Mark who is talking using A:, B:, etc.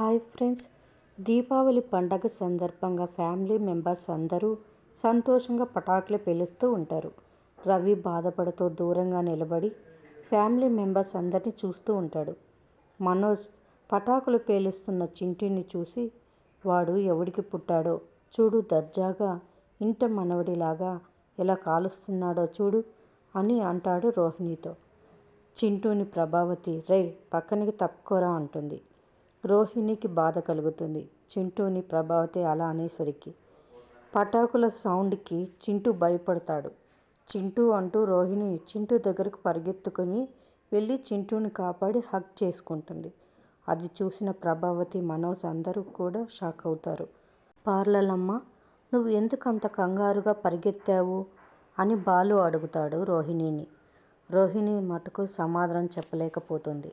A: Hi friends. Deepavali పండగ సందర్భంగా family members అందరూ సంతోషంగా పటాకులు పేలుస్తూ ఉంటారు. రవి బాధపడుతూ దూరంగా నిలబడి ఫ్యామిలీ మెంబర్స్ అందరినీ చూస్తూ ఉంటాడు. మనోజ్ పటాకులు పేలుస్తున్న చింటిని చూసి వాడు ఎవడికి పుట్టాడో చూడు దర్జాగా ఇంట మనవడిలాగా ఎలా కాలుస్తున్నాడో చూడు అని అంటాడు రోహిణితో. చింటూని ప్రభావతి రే పక్కనికి తప్పుకోరా అంటుంది. రోహిణికి బాధ కలుగుతుంది. చింటూని ప్రభావతి అలా అనేసరికి. పటాకుల సౌండ్కి చింటూ భయపడతాడు. చింటూ అంటూ రోహిణి చింటూ దగ్గరకు పరిగెత్తుకుని వెళ్ళి చింటూని కాపాడి హక్ చేసుకుంటుంది. అది చూసిన ప్రభావతి మనోజ్ అందరూ కూడా షాక్ అవుతారు. పార్లలమ్మ నువ్వు ఎందుకు అంత కంగారుగా పరిగెత్తావు? అని బాలు అడుగుతాడు రోహిణిని. రోహిణి మటుకు సమాధానం చెప్పలేకపోతుంది.